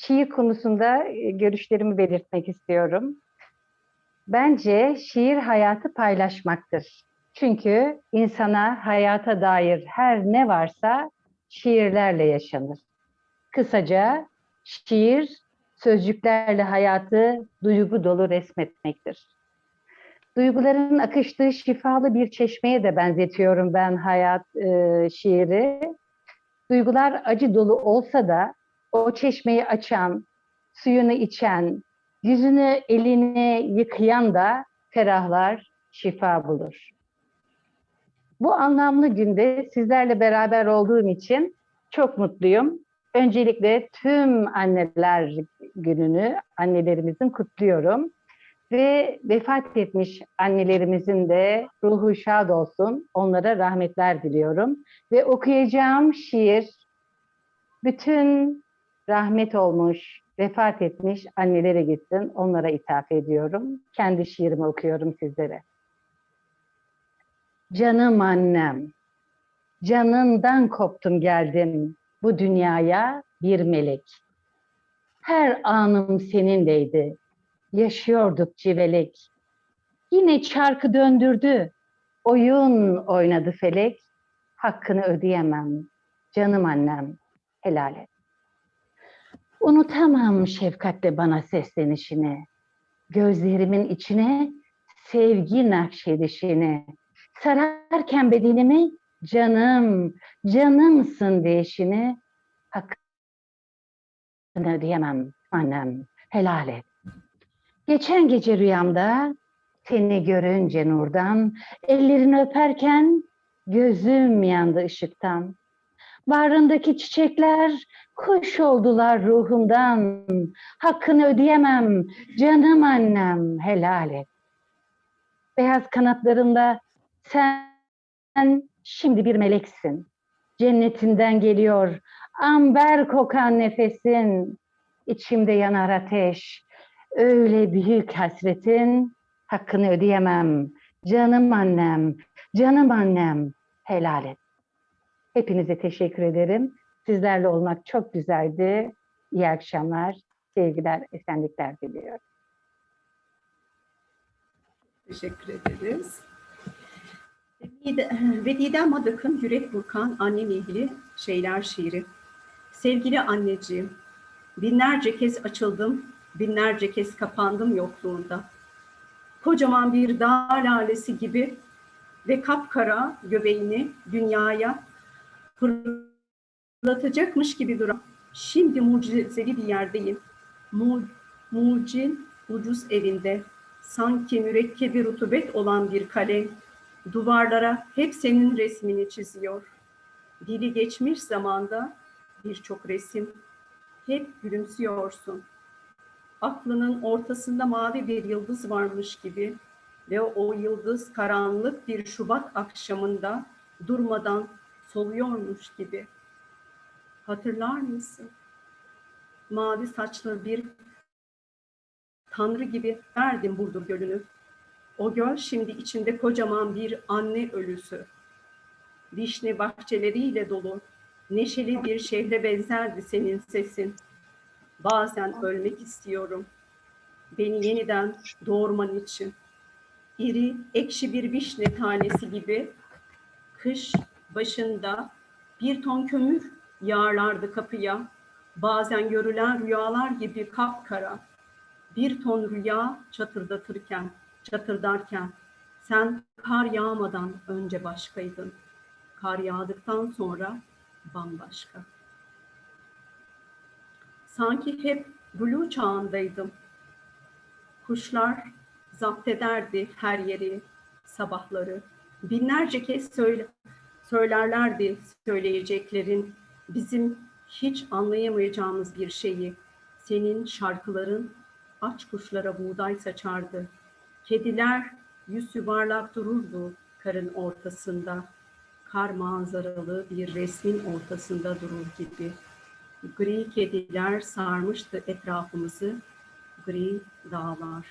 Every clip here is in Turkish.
şiir konusunda e, görüşlerimi belirtmek istiyorum. Bence şiir hayatı paylaşmaktır. Çünkü insana hayata dair her ne varsa şiirlerle yaşanır. Kısaca şiir sözcüklerle hayatı duygu dolu resmetmektir. Duyguların akıştığı şifalı bir çeşmeye de benzetiyorum ben hayat e, şiiri. Duygular acı dolu olsa da o çeşmeyi açan, suyunu içen, yüzünü elini yıkayan da ferahlar, şifa bulur. Bu anlamlı günde sizlerle beraber olduğum için çok mutluyum. Öncelikle tüm anneler gününü annelerimizin kutluyorum. Ve vefat etmiş annelerimizin de ruhu şad olsun. Onlara rahmetler diliyorum. Ve okuyacağım şiir bütün rahmet olmuş, vefat etmiş annelere gitsin. Onlara ithaf ediyorum. Kendi şiirimi okuyorum sizlere. Canım annem, canından koptum geldim bu dünyaya bir melek. Her anım seninleydi, yaşıyorduk civelek. Yine çarkı döndürdü, oyun oynadı felek. Hakkını ödeyemem, canım annem, helal et. Unutamam şefkatle bana seslenişini, gözlerimin içine sevgi nakşedişini, sararken bedenimi canım, canımsın deyişini, hakkını ödeyemem annem, helal et. Geçen gece rüyamda seni görünce nurdan, ellerini öperken gözüm yandı ışıktan. Bağrındaki çiçekler kuş oldular ruhumdan. Hakkını ödeyemem canım annem helal et. Beyaz kanatlarında sen şimdi bir meleksin. Cennetinden geliyor amber kokan nefesin. İçimde yanar ateş. Öyle büyük hasretin hakkını ödeyemem. Canım annem, canım annem helal et. Hepinize teşekkür ederim. Sizlerle olmak çok güzeldi. İyi akşamlar, sevgiler, esenlikler diliyorum. Teşekkür ederiz. Ve Didem Madık'ın Yürek Burkan Annemle ilgili şeyler şiiri. Sevgili anneciğim, binlerce kez açıldım, binlerce kez kapandım yokluğunda. Kocaman bir dağ lalesi gibi ve kapkara göbeğini dünyaya fırlatacakmış gibi duran, şimdi mucizeli bir yerdeyim. Mu, mucin ucuz evinde, sanki mürekkebi rutubet olan bir kalem, duvarlara hep senin resmini çiziyor. Dili geçmiş zamanda birçok resim, hep gülümsüyorsun. Aklının ortasında mavi bir yıldız varmış gibi ve o yıldız karanlık bir Şubat akşamında durmadan soluyormuş gibi. Hatırlar mısın? Mavi saçlı bir tanrı gibi verdim Burdur Gölü'nü. O göl şimdi içinde kocaman bir anne ölüsü. Vişne bahçeleriyle dolu, neşeli bir şehre benzerdi senin sesin. Bazen ölmek istiyorum. Beni yeniden doğurman için. İri, ekşi bir vişne tanesi gibi kış başında bir ton kömür yağarlardı kapıya. Bazen görülen rüyalar gibi kapkara. Bir ton rüya çatırdatırken, çatırdarken sen kar yağmadan önce başkaydın. Kar yağdıktan sonra bambaşka. Sanki hep blue çağındaydım. Kuşlar zapt ederdi her yeri, sabahları. Binlerce kez söyle, söylerlerdi söyleyeceklerin, bizim hiç anlayamayacağımız bir şeyi. Senin şarkıların aç kuşlara buğday saçardı. Kediler yüz yuvarlak dururdu karın ortasında. Kar manzaralı bir resmin ortasında durur gibi. Gri kediler sarmıştı etrafımızı, gri dağlar.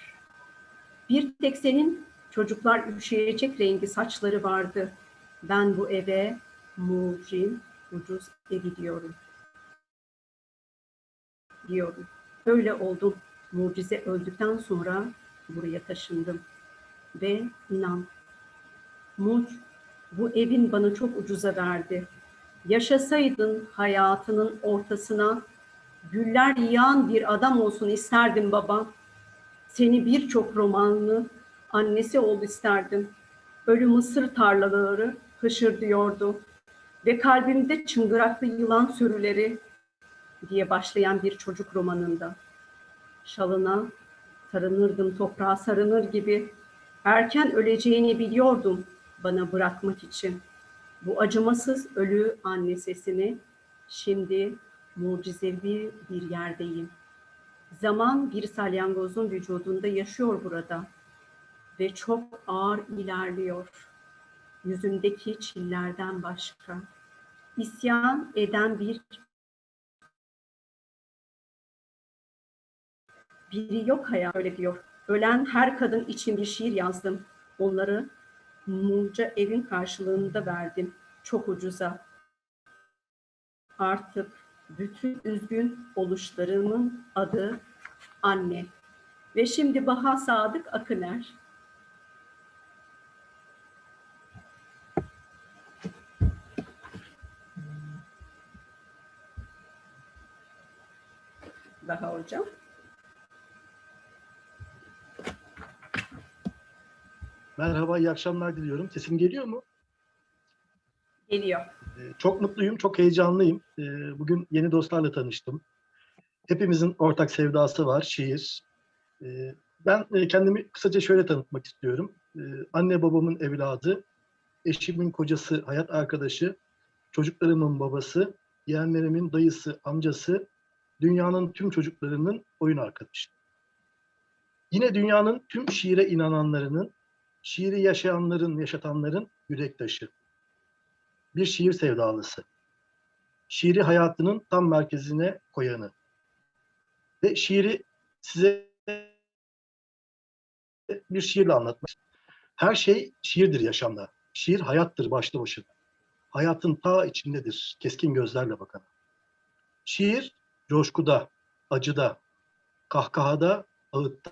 Bir tek senin çocuklar üşüyecek rengi saçları vardı. Ben bu eve mucin, ucuz evi diyorum. diyorum. Öyle oldum. Mucize öldükten sonra buraya taşındım. Ve inan, Muç bu evin bana çok ucuza verdi. Yaşasaydın hayatının ortasına güller yağan bir adam olsun isterdim baba. Seni birçok romanlı annesi ol isterdim. Ölü mısır tarlaları hışırdıyordu ve kalbimde çıngıraklı yılan sürüleri diye başlayan bir çocuk romanında. Şalına sarınırdım toprağa sarınır gibi. Erken öleceğini biliyordum bana bırakmak için. Bu acımasız ölü anne sesini şimdi mucizevi bir yerdeyim. Zaman bir salyangozun vücudunda yaşıyor burada ve çok ağır ilerliyor. Yüzündeki çillerden başka. İsyan eden bir biri yok hayat öyle diyor. Ölen her kadın için bir şiir yazdım. Onları Muca evin karşılığında verdim. Çok ucuza. Artık bütün üzgün oluşlarımın adı anne. Ve şimdi Baha Sadık Akıner. Hocam. Merhaba, iyi akşamlar diliyorum. Sesim geliyor mu? Geliyor. Ee, Çok mutluyum, çok heyecanlıyım. Ee, Bugün yeni dostlarla tanıştım. Hepimizin ortak sevdası var, şiir. Ee, Ben e, kendimi kısaca şöyle tanıtmak istiyorum. Anne babamın evladı, eşimin kocası, hayat arkadaşı, çocuklarımın babası, yeğenlerimin dayısı, amcası, dünyanın tüm çocuklarının oyun arkadaşı. Yine dünyanın tüm şiire inananlarının, şiiri yaşayanların, yaşatanların yürek taşı bir şiir sevdalısı. Şiiri hayatının tam merkezine koyanı. Ve şiiri size bir şiirle anlatmak. Her şey şiirdir yaşamda. Şiir hayattır başlı başına. Hayatın ta içindedir, keskin gözlerle bakan. Şiir coşkuda, acıda, kahkahada, ağıtta,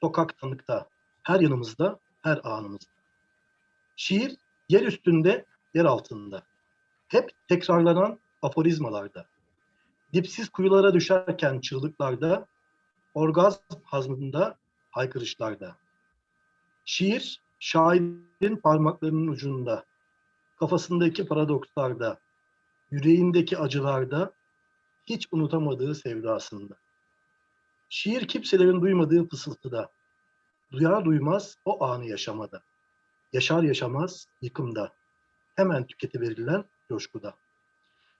sokak tanıkta, her yanımızda, her anımızda. Şiir yer üstünde, yer altında. Hep tekrarlanan aforizmalarda. Dipsiz kuyulara düşerken çığlıklarda, orgazm hazmında, haykırışlarda. Şiir, şairin parmaklarının ucunda, kafasındaki paradokslarda, yüreğindeki acılarda, hiç unutamadığı sevdasında. Şiir kimselerin duymadığı fısıltıda, duyar duymaz o anı yaşamada yaşar yaşamaz yıkımda, hemen tüketiverilen coşkuda.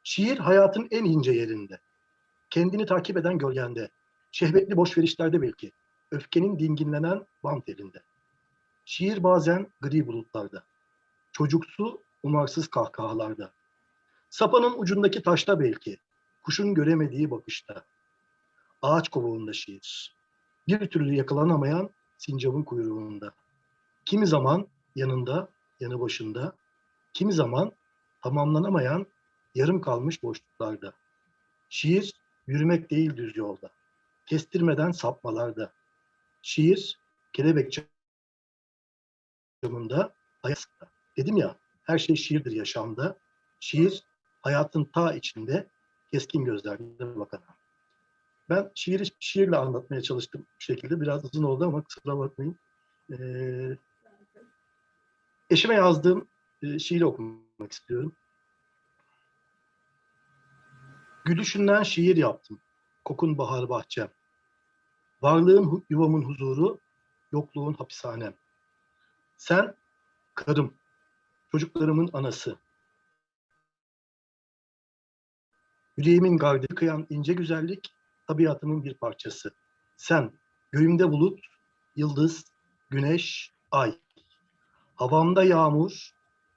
Şiir hayatın en ince yerinde, kendini takip eden gölgende, şehvetli boşverişlerde belki, öfkenin dinginlenen bant elinde. Şiir bazen gri bulutlarda, çocuksu umarsız kahkahalarda, sapanın ucundaki taşta belki, kuşun göremediği bakışta, ağaç kovuğunda şiir, bir türlü yakalanamayan sincapın kuyruğunda. Kimi zaman yanında, yanı başında, kimi zaman tamamlanamayan yarım kalmış boşluklarda. Şiir yürümek değil düz yolda, kestirmeden sapmalarda. Şiir kelebek camında, hayatta. Dedim ya, her şey şiirdir yaşamda. Şiir hayatın ta içinde, keskin gözlerle bakan. Ben şiiri şiirle anlatmaya çalıştım bu şekilde. Biraz uzun oldu ama kusura bakmayın. Ee, Eşime yazdığım e, şiiri okumak istiyorum. Gülüşünden şiir yaptım. Kokun bahar bahçem. Varlığın yuvamın huzuru, yokluğun hapishanem. Sen karım, çocuklarımın anası. Yüreğimin gardını kıyan ince güzellik, tabiatımın bir parçası. Sen, göğümde bulut, yıldız, güneş, ay. Havamda yağmur,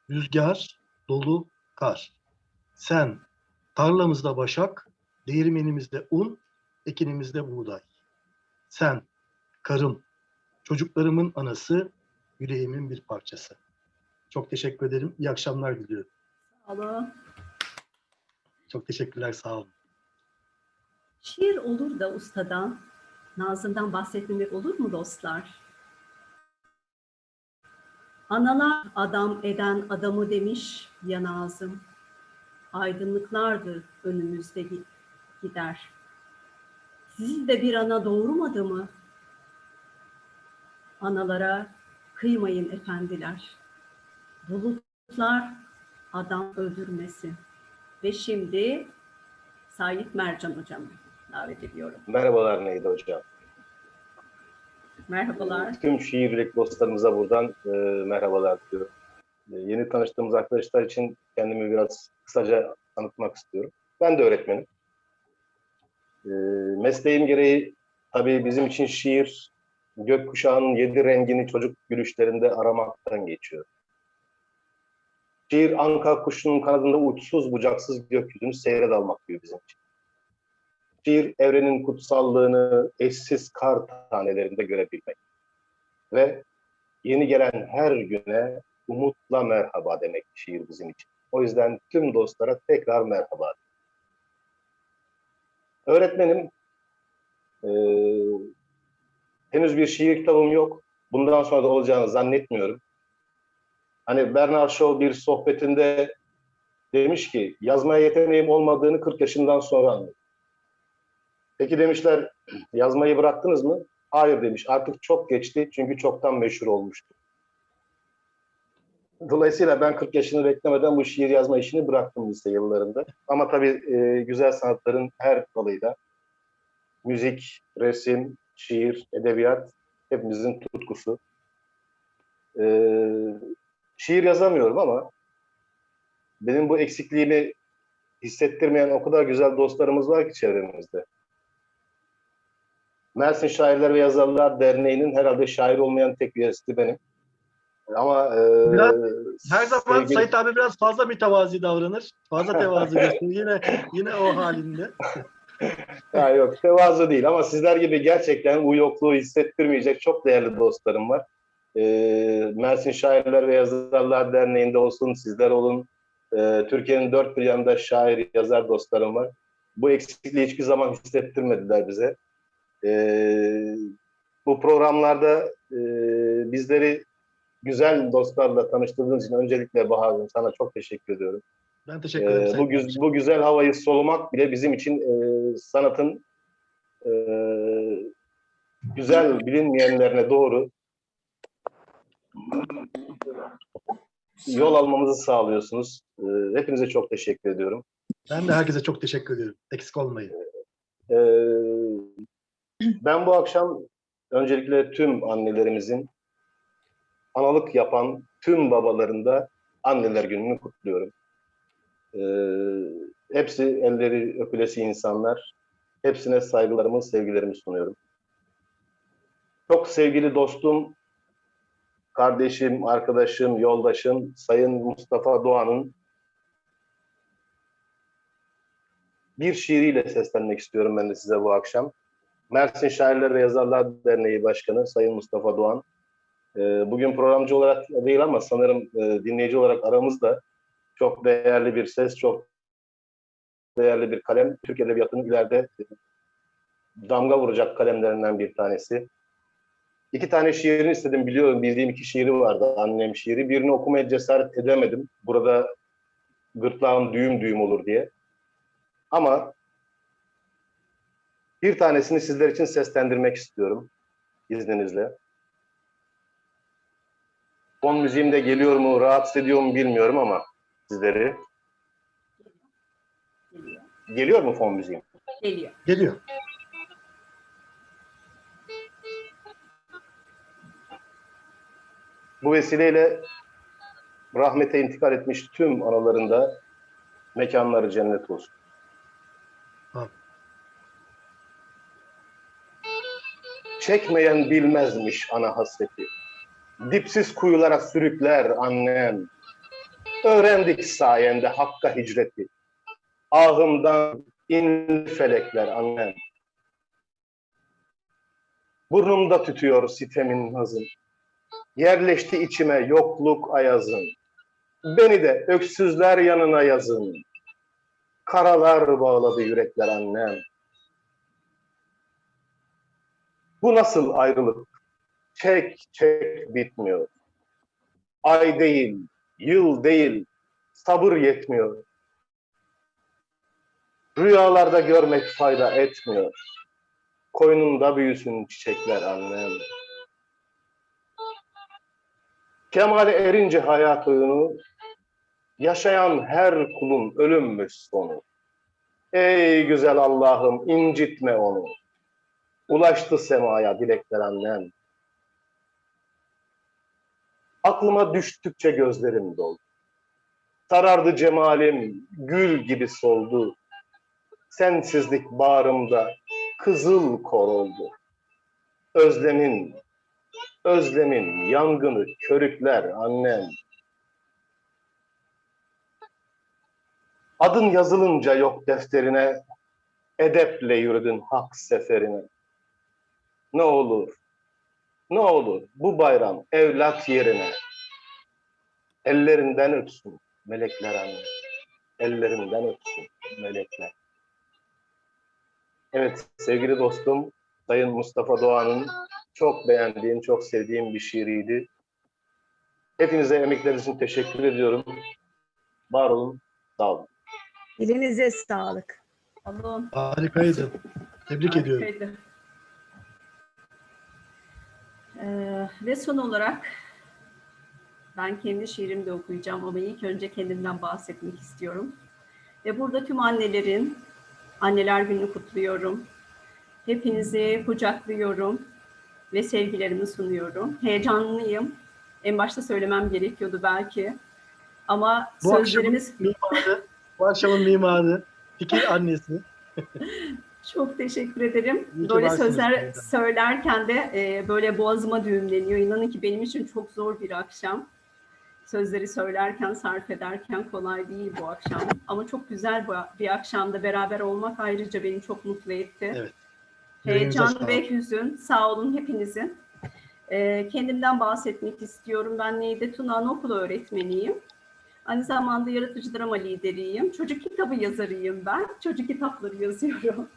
rüzgar, dolu, kar. Sen, tarlamızda başak, değirmenimizde un, ekinimizde buğday. Sen, karım, çocuklarımın anası, yüreğimin bir parçası. Çok teşekkür ederim. İyi akşamlar diliyorum. Allah Çok teşekkürler, sağ olun. Bir olur da ustadan, Nazım'dan bahsetmemek olur mu dostlar? Analar adam eden adamı demiş ya Nazım. Aydınlıklardır önümüzde gi- gider. Sizi de bir ana doğurmadı mı? Analara kıymayın efendiler. Bulutlar adam öldürmesin. Ve şimdi Sait Mercan hocamı davet ediyorum. Merhabalar Neydi Hocam. Merhabalar. Tüm şiirlik dostlarımıza buradan e, merhabalar diyorum. E, yeni tanıştığımız arkadaşlar için kendimi biraz kısaca tanıtmak istiyorum. Ben de öğretmenim. E, mesleğim gereği tabii bizim için şiir, gökkuşağının yedi rengini çocuk gülüşlerinde aramaktan geçiyor. Şiir anka kuşunun kanadında uçsuz bucaksız gökyüzünü seyre dalmak diyor bizim için. Şiir evrenin kutsallığını eşsiz kar tanelerinde görebilmek ve yeni gelen her güne umutla merhaba demek şiir bizim için. O yüzden tüm dostlara tekrar merhaba. Öğretmenim, eee, henüz bir şiir kitabım yok. Bundan sonra da olacağını zannetmiyorum. Hani Bernard Shaw bir sohbetinde demiş ki yazmaya yeteneğim olmadığını 40 yaşından sonra anladım. Peki demişler yazmayı bıraktınız mı? Hayır demiş. Artık çok geçti çünkü çoktan meşhur olmuştu. Dolayısıyla ben 40 yaşını beklemeden bu şiir yazma işini bıraktım lise yıllarında. Ama tabii e, güzel sanatların her dalıyla müzik, resim, şiir, edebiyat hepimizin tutkusu. E, şiir yazamıyorum ama benim bu eksikliğimi hissettirmeyen o kadar güzel dostlarımız var ki çevremizde. Mersin Şairler ve Yazarlar Derneği'nin herhalde şair olmayan tek üyesi benim. Ama e, Biraz- Her zaman sevgili- Sait abi biraz fazla mütevazi davranır. Fazla tevazu gösterir. Yine yine o halinde. Ya yok tevazu değil ama sizler gibi gerçekten bu yokluğu hissettirmeyecek çok değerli dostlarım var. Ee, Mersin Şairler ve Yazarlar Derneği'nde olsun, sizler olun. Ee, Türkiye'nin dört bir yanında şair, yazar dostlarım var. Bu eksikliği hiçbir zaman hissettirmediler bize. Ee, bu programlarda e, bizleri güzel dostlarla tanıştırdığınız için öncelikle Bahar'cığım sana çok teşekkür ediyorum. Ben teşekkür ederim. Ee, bu, güz- bu güzel havayı solumak bile bizim için e, sanatın e, güzel bilinmeyenlerine doğru yol almamızı sağlıyorsunuz. E, hepinize çok teşekkür ediyorum. Ben de herkese çok teşekkür ediyorum. Eksik olmayın. E, ben bu akşam öncelikle tüm annelerimizin analık yapan tüm babaların da anneler gününü kutluyorum. E, hepsi elleri öpülesi insanlar. Hepsine saygılarımı, sevgilerimi sunuyorum. Çok sevgili dostum, kardeşim, arkadaşım, yoldaşım Sayın Mustafa Doğan'ın bir şiiriyle seslenmek istiyorum ben de size bu akşam. Mersin Şairler ve Yazarlar Derneği Başkanı Sayın Mustafa Doğan. Ee, Bugün programcı olarak değil ama sanırım e, dinleyici olarak aramızda çok değerli bir ses, çok değerli bir kalem. Türk Edebiyatı'nın ileride damga vuracak kalemlerinden bir tanesi. İki tane şiirini istedim biliyorum. Bildiğim iki şiiri vardı. Annem şiiri. Birini okumaya cesaret edemedim. Burada gırtlağım düğüm düğüm olur diye. Ama bir tanesini sizler için seslendirmek istiyorum. izninizle. Fon müziğim de geliyor mu, rahatsız ediyor mu bilmiyorum ama sizleri. Geliyor. Geliyor mu fon müziğim? Geliyor. Geliyor. Bu vesileyle rahmete intikal etmiş tüm analarında mekanları cennet olsun. Amin. Çekmeyen bilmezmiş ana hasreti. Dipsiz kuyulara sürükler annem. Öğrendik sayende hakka hicreti. Ahımdan in felekler annem. Burnumda tütüyor sitemin nazın. Yerleşti içime yokluk ayazın. Beni de öksüzler yanına yazın. Karalar bağladı yürekler annem. Bu nasıl ayrılık? Çek çek bitmiyor. Ay değil, yıl değil, sabır yetmiyor. Rüyalarda görmek fayda etmiyor. Koynunda büyüsün çiçekler annem. Kemale erince hayatını, yaşayan her kulun ölümmüş sonu. Ey güzel Allah'ım incitme onu. Ulaştı semaya dilekler annem. Aklıma düştükçe gözlerim doldu. Sarardı cemalim, gül gibi soldu. Sensizlik bağrımda kızıl kor oldu. Özlemin, özlemin yangını körükler annem. Adın yazılınca yok defterine, edeple yürüdün hak seferine. Ne olur, ne olur bu bayram evlat yerine. Ellerinden öpsün melekler anne. Ellerinden öpsün melekler. Evet sevgili dostum Sayın Mustafa Doğan'ın çok beğendiğim, çok sevdiğim bir şiiriydi. Hepinize emekleriniz için teşekkür ediyorum. Var olun, sağ olun. Dilinize sağlık. Allah'ım. Harikaydı. Tebrik ediyorum. Ee, ve son olarak ben kendi şiirimi de okuyacağım ama ilk önce kendimden bahsetmek istiyorum. Ve burada tüm annelerin anneler gününü kutluyorum. Hepinizi kucaklıyorum ve sevgilerimi sunuyorum. Heyecanlıyım. En başta söylemem gerekiyordu belki. Ama Bu sözlerimiz mimarı, bu akşamın mimarı, fikir annesi. Çok teşekkür ederim. İyi böyle sözler Feyza. söylerken de e, böyle boğazıma düğümleniyor. İnanın ki benim için çok zor bir akşam. Sözleri söylerken, sarf ederken kolay değil bu akşam. Ama çok güzel bir akşamda beraber olmak ayrıca beni çok mutlu etti. Evet. Heyecan ve hüzün. Sağ olun hepinizin. E, kendimden bahsetmek istiyorum. Ben Neyde Tuna Anaokulu öğretmeniyim. Aynı zamanda yaratıcı drama lideriyim. Çocuk kitabı yazarıyım ben. Çocuk kitapları yazıyorum.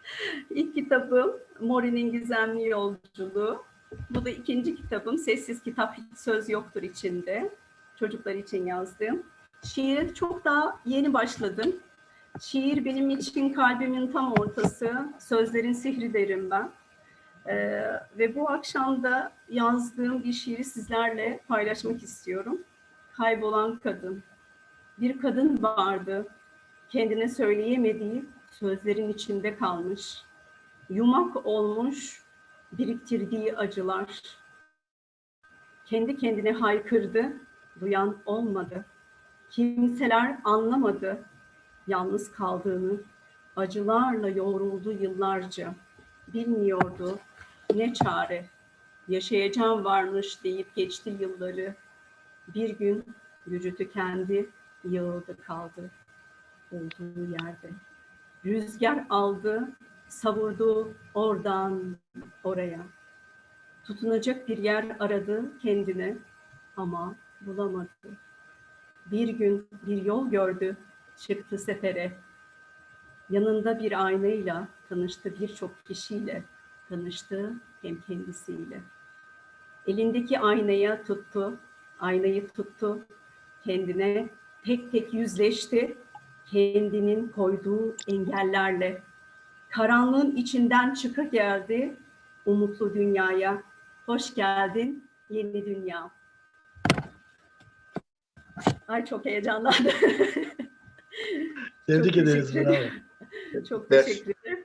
İlk kitabım Mori'nin Gizemli Yolculuğu. Bu da ikinci kitabım. Sessiz kitap hiç söz yoktur içinde. Çocuklar için yazdım. Şiire çok daha yeni başladım. Şiir benim için kalbimin tam ortası. Sözlerin sihri derim ben. Ee, ve bu akşam da yazdığım bir şiiri sizlerle paylaşmak istiyorum. Kaybolan kadın. Bir kadın vardı. Kendine söyleyemediği sözlerin içinde kalmış. Yumak olmuş biriktirdiği acılar. Kendi kendine haykırdı, duyan olmadı. Kimseler anlamadı yalnız kaldığını. Acılarla yoğruldu yıllarca. Bilmiyordu ne çare. Yaşayacağım varmış deyip geçti yılları. Bir gün gücü tükendi, yığıldı kaldı olduğu yerde. Rüzgar aldı, savurdu oradan oraya. Tutunacak bir yer aradı kendine ama bulamadı. Bir gün bir yol gördü, çıktı sefere. Yanında bir aynayla tanıştı birçok kişiyle, tanıştı hem kendisiyle. Elindeki aynaya tuttu, aynayı tuttu, kendine tek tek yüzleşti, kendinin koyduğu engellerle. Karanlığın içinden çıkıp geldi umutlu dünyaya. Hoş geldin yeni dünya. Ay çok heyecanlandım. Tebrik Çok ederiz. teşekkür Bravo. Çok Ver. teşekkür ederim.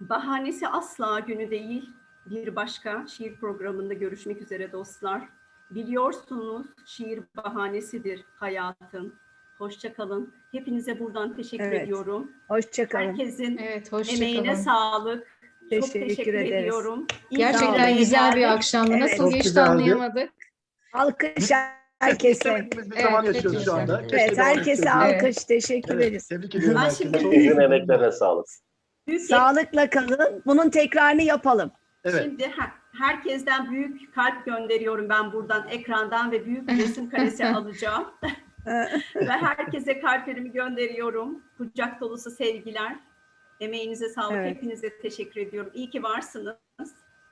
Bahanesi asla günü değil. Bir başka şiir programında görüşmek üzere dostlar. Biliyorsunuz şiir bahanesidir hayatın. Hoşça kalın. Hepinize buradan teşekkür Evet. ediyorum. Hoşçakalın. Herkesin Evet, hoşça emeğine kalın. sağlık. Çok Teşekkür teşekkür ederiz. ediyorum. İyi Gerçekten güzel bir akşamdı. Evet. Nasıl geçti anlayamadık. Alkış herkese. İstemediğimiz bir zaman Evet, yaşıyoruz şu anda. Keşke Evet, devam herkese etseydik. Alkış. Teşekkür Evet, ederiz. tebrik ediyorum Ben herkese. şimdi- Çok Sizin emeklerine sağlık. Büyük Sağlıkla kalın. Bunun tekrarını yapalım. Evet. Şimdi her- herkesten büyük kalp gönderiyorum ben buradan ekrandan ve büyük resim karesi alacağım. ve herkese kalplerimi gönderiyorum. Kucak dolusu sevgiler. Emeğinize sağlık. Evet. Hepinize teşekkür ediyorum. İyi ki varsınız.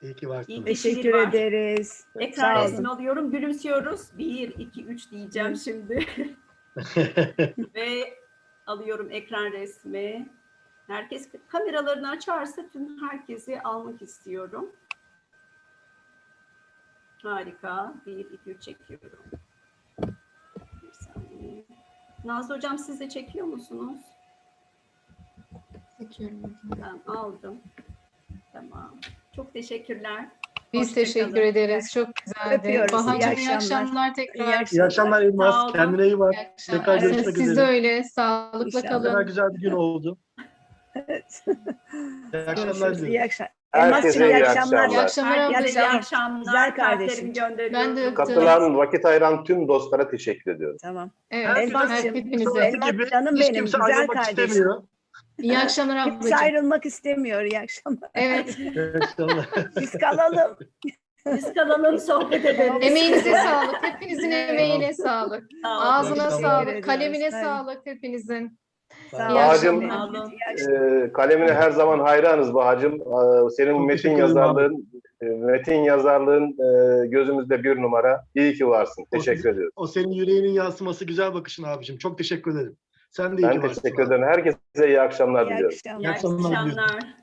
İyi ki varsınız. İyi. Teşekkür var. ederiz. Ekran Sağ resmi alıyorum. Gülümsüyoruz. Bir, iki, üç diyeceğim şimdi. Ve alıyorum ekran resmi. Herkes kameralarını açarsa tüm herkesi almak istiyorum. Harika. Bir, iki, üç çekiyorum. Bir saniye. Nazlı Hocam siz de çekiyor musunuz? Çekiyorum. Ben aldım. Tamam. Çok teşekkürler. Biz Hoşça teşekkür kalın. ederiz. Çok güzeldi. Öpüyoruz. Bahacığım İyi iyi akşamlar. akşamlar tekrar. İyi İyi akşamlar Sağ Elmas. olun. Kendine iyi bak. İyi akşamlar. Tekrar görüşmek Siz üzere. de öyle. Sağlıkla İnşallah. Ne kalın. güzel bir gün oldu. Evet. İyi akşamlar Görüşürüz. diliyorum. İyi akşamlar. Herkese Elmas'cığım iyi iyi akşamlar. İyi akşamlar Herkese iyi ablacığım. akşamlar. Güzel kardeşim. Kalplerimi gönderiyorum. Ben de öptüm. Katılan, vakit ayıran tüm dostlara teşekkür ediyorum. Tamam. Evet. Her Elmas'cığım, hepinize. Elmas gibi canım hiç benim, kimse güzel ayrılmak kardeşim. istemiyor. İyi akşamlar Kimse ablacığım. ayrılmak istemiyor. İyi akşamlar. Evet. Biz kalalım. Biz kalalım sohbet edelim. Emeğinize sağlık. Hepinizin emeğine sağlık. Ağzına sağlık. Kalemine Evet. sağlık hepinizin. Sağ İyi akşamlar. Ee, kalemine her zaman hayranız Bahacım. Ee, senin Çok metin teşekkür ederim yazarlığın, e, metin yazarlığın e, gözümüzde bir numara. İyi ki varsın. Teşekkür ediyorum. O senin yüreğinin yansıması güzel bakışın abicim. Çok teşekkür ederim. Sen de iyi ki Ben varsın. teşekkür ederim. Herkese iyi akşamlar İyi diliyorum. akşamlar. İyi akşamlar diliyorum. akşamlar.